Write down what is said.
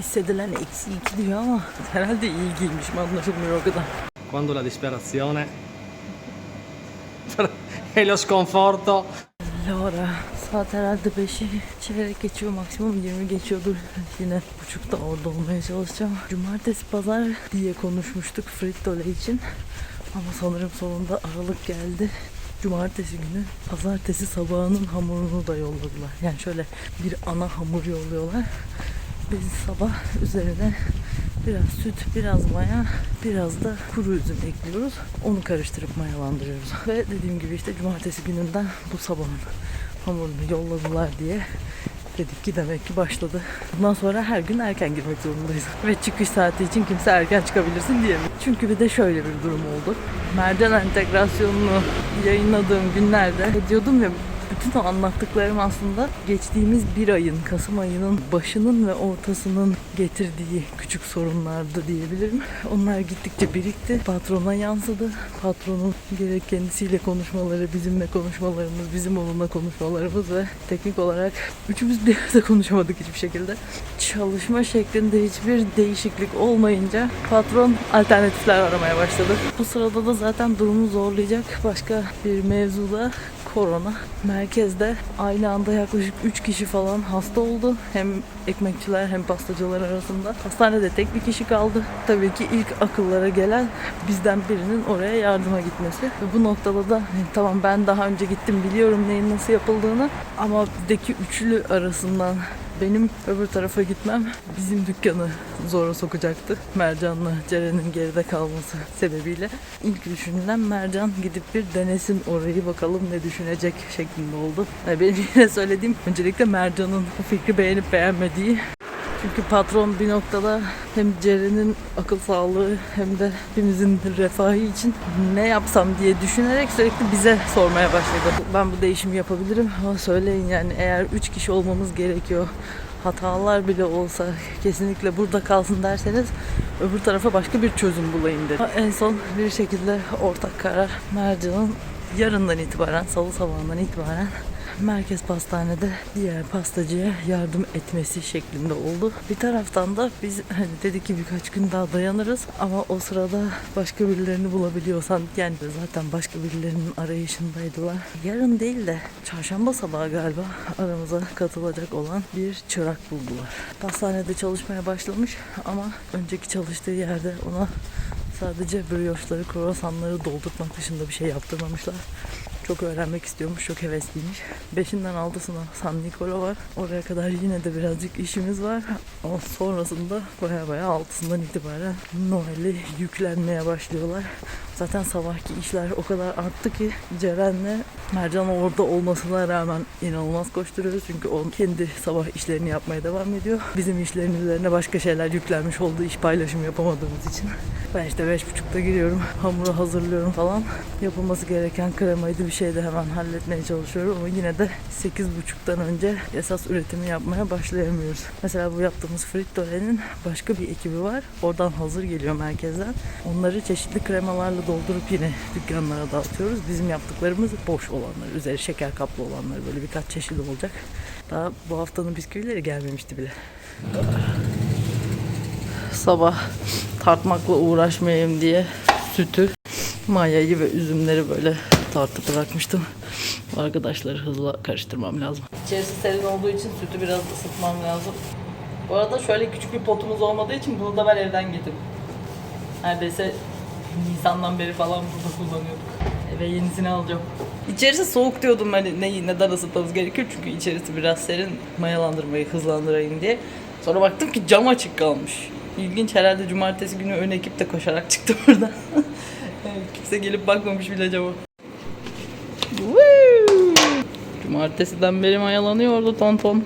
hissedilen eksi 2 diyor ama herhalde iyi giymişim anlaşılmıyor o kadar. Quando la disperazione e lo sconforto Laura saat herhalde 5'i çeyrek geçiyor maksimum 20 geçiyordur. Yine buçukta orada olmaya çalışacağım. Cumartesi pazar diye konuşmuştuk Frittole için. Ama sanırım sonunda Aralık geldi. Cumartesi günü pazartesi sabahının hamurunu da yolladılar. Yani şöyle bir ana hamur yolluyorlar. Biz sabah üzerine biraz süt, biraz maya, biraz da kuru üzüm ekliyoruz. Onu karıştırıp mayalandırıyoruz. Ve dediğim gibi işte cumartesi gününden bu sabahın hamurunu yolladılar diye dedik ki demek ki başladı. Bundan sonra her gün erken girmek zorundayız. Ve çıkış saati için kimse erken çıkabilirsin diyemiyor. Çünkü bir de şöyle bir durum oldu. Mercan entegrasyonunu yayınladığım günlerde diyordum ya bütün o anlattıklarım aslında geçtiğimiz bir ayın, Kasım ayının başının ve ortasının getirdiği küçük sorunlardı diyebilirim. Onlar gittikçe birikti. Patrona yansıdı. Patronun gerek kendisiyle konuşmaları, bizimle konuşmalarımız, bizim onunla konuşmalarımız ve teknik olarak üçümüz bir arada konuşamadık hiçbir şekilde. Çalışma şeklinde hiçbir değişiklik olmayınca patron alternatifler aramaya başladı. Bu sırada da zaten durumu zorlayacak başka bir mevzuda korona. Merkezde aynı anda yaklaşık 3 kişi falan hasta oldu. Hem ekmekçiler hem pastacılar arasında. Hastanede tek bir kişi kaldı. Tabii ki ilk akıllara gelen bizden birinin oraya yardıma gitmesi. Ve bu noktada da hani tamam ben daha önce gittim biliyorum neyin nasıl yapıldığını ama bizdeki üçlü arasından benim öbür tarafa gitmem bizim dükkanı zora sokacaktı. Mercan'la Ceren'in geride kalması sebebiyle. İlk düşünülen Mercan gidip bir denesin orayı bakalım ne düşünecek şeklinde oldu. Yani benim yine söylediğim öncelikle Mercan'ın bu fikri beğenip beğenmediği çünkü patron bir noktada hem Ceren'in akıl sağlığı hem de hepimizin refahı için ne yapsam diye düşünerek sürekli bize sormaya başladı. Ben bu değişimi yapabilirim ama söyleyin yani eğer 3 kişi olmamız gerekiyor hatalar bile olsa kesinlikle burada kalsın derseniz öbür tarafa başka bir çözüm bulayım dedi. En son bir şekilde ortak karar Mercan'ın yarından itibaren, salı sabahından itibaren Merkez Pastane'de diğer pastacıya yardım etmesi şeklinde oldu. Bir taraftan da biz hani dedik ki birkaç gün daha dayanırız ama o sırada başka birilerini bulabiliyorsan yani zaten başka birilerinin arayışındaydılar. Yarın değil de çarşamba sabahı galiba aramıza katılacak olan bir çırak buldular. Pastanede çalışmaya başlamış ama önceki çalıştığı yerde ona sadece brioşları, kruvasanları doldurmak dışında bir şey yaptırmamışlar. Çok öğrenmek istiyormuş, çok hevesliymiş. Beşinden altısına San Nicola var. Oraya kadar yine de birazcık işimiz var. Ama sonrasında baya baya altısından itibaren Noel'i yüklenmeye başlıyorlar. Zaten sabahki işler o kadar arttı ki Ceren'le Mercan orada olmasına rağmen inanılmaz koşturuyoruz. Çünkü o kendi sabah işlerini yapmaya devam ediyor. Bizim işlerin üzerine başka şeyler yüklenmiş olduğu iş paylaşımı yapamadığımız için. Ben işte beş buçukta giriyorum. Hamuru hazırlıyorum falan. Yapılması gereken kremaydı bir şey de hemen halletmeye çalışıyorum. Ama yine de sekiz buçuktan önce esas üretimi yapmaya başlayamıyoruz. Mesela bu yaptığımız Frittore'nin başka bir ekibi var. Oradan hazır geliyor merkezden. Onları çeşitli kremalarla doldurup yine dükkanlara dağıtıyoruz. Bizim yaptıklarımız boş olanlar, üzeri şeker kaplı olanlar böyle birkaç çeşit olacak. Daha bu haftanın bisküvileri gelmemişti bile. Sabah tartmakla uğraşmayayım diye sütü, mayayı ve üzümleri böyle tartıp bırakmıştım. Arkadaşları hızla karıştırmam lazım. İçerisi serin olduğu için sütü biraz ısıtmam lazım. Bu arada şöyle küçük bir potumuz olmadığı için bunu da ben evden getirdim. Neredeyse Nisan'dan beri falan burada kullanıyorduk. Eve yenisini alacağım. İçerisi soğuk diyordum hani neyi neden ısıtmamız gerekiyor çünkü içerisi biraz serin mayalandırmayı hızlandırayım diye. Sonra baktım ki cam açık kalmış. İlginç herhalde cumartesi günü ön ekip de koşarak çıktı buradan. Kimse gelip bakmamış bile. Woo! Cumartesiden beri mayalanıyordu ton ton.